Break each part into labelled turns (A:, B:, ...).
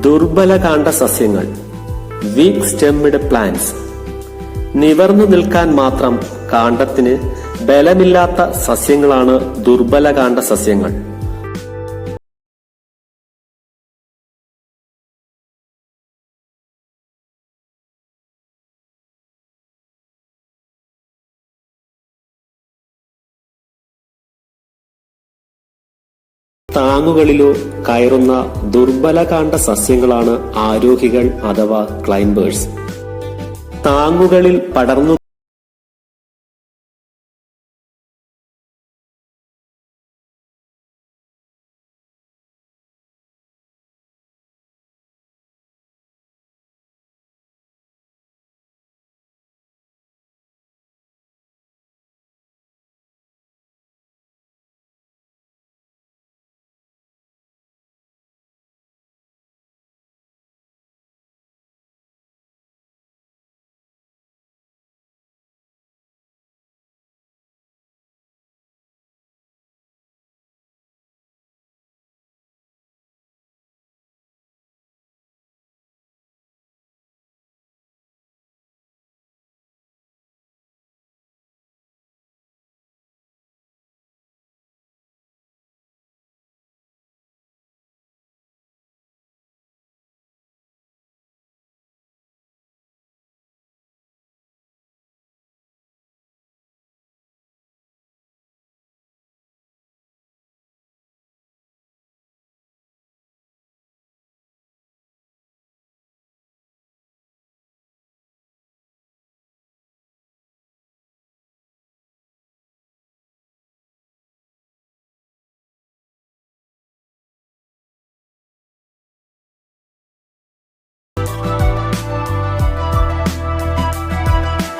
A: ദുർബലകാന്ഡ സസ്യങ്ങൾ week സ്റ്റെമ്മിഡ് plants. നിവർന്നു നിൽക്കാൻ മാത്രം കാണ്ടത്തിന് ബലമില്ലാത്ത സസ്യങ്ങളാണ് ദുർബലകാന്ഡ സസ്യങ്ങൾ താങ്ങുകളിലോ കയറുന്ന ദുർബലകാന്ഡ സസ്യങ്ങളാണ് ആരോഹികൾ അഥവാ ക്ലൈംബേഴ്സ്. താങ്ങുകളിൽ പടർന്നു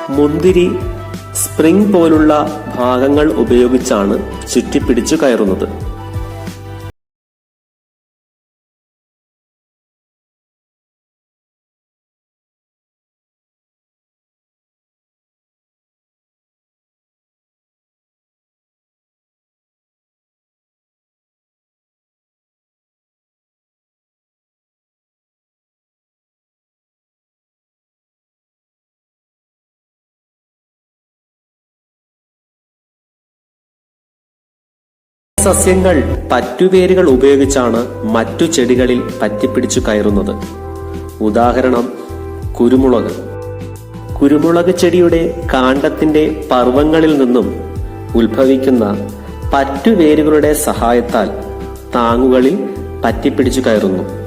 A: മുന്തിരി സ്പ്രിംഗ് പോലുള്ള ഭാഗങ്ങൾ ഉപയോഗിച്ചാണ് ചുറ്റിപ്പിടിച്ചു കയറുന്നത്. സസ്യങ്ങൾ പറ്റുവേരുകൾ ഉപയോഗിച്ചാണ് മറ്റു ചെടികളിൽ പറ്റിപ്പിടിച്ചു കയറുന്നത്. ഉദാഹരണം കുരുമുളക്. കുരുമുളക് ചെടിയുടെ കാണ്ടത്തിന്റെ പർവങ്ങളിൽ നിന്നും ഉത്ഭവിക്കുന്ന പറ്റുവേരുകളുടെ സഹായത്താൽ താങ്ങുകളിൽ പറ്റിപ്പിടിച്ചു കയറുന്നു.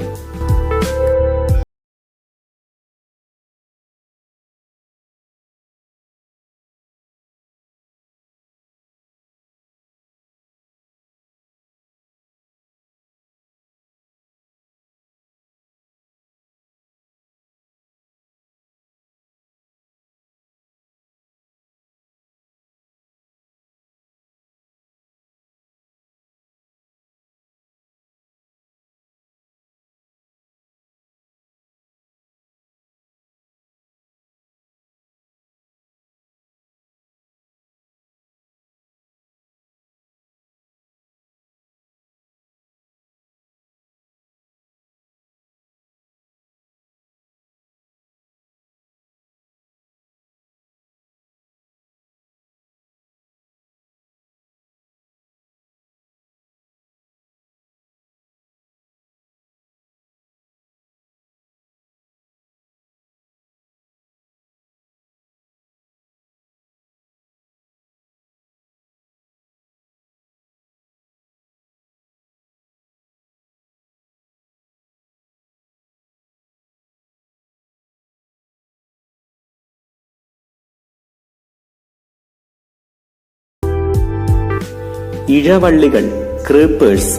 A: ഇഴവള്ളികൾ ക്രീപ്പേഴ്സ്.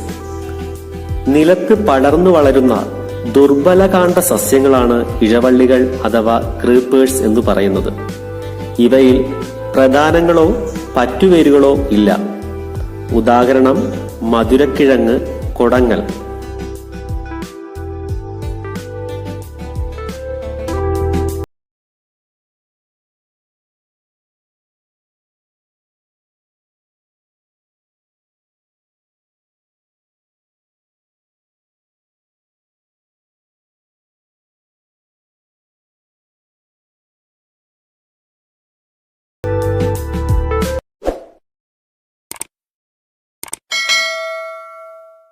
A: നിലത്ത് പടർന്നു വളരുന്ന ദുർബലകാന്ഡ സസ്യങ്ങളാണ് ഇഴവള്ളികൾ അഥവാ ക്രീപ്പേഴ്സ് എന്ന് പറയുന്നത്. ഇവയിൽ പ്രധാനങ്ങളോ പറ്റുവേരുകളോ ഇല്ല. ഉദാഹരണം മധുരക്കിഴങ്ങ് കൊടങ്ങൽ.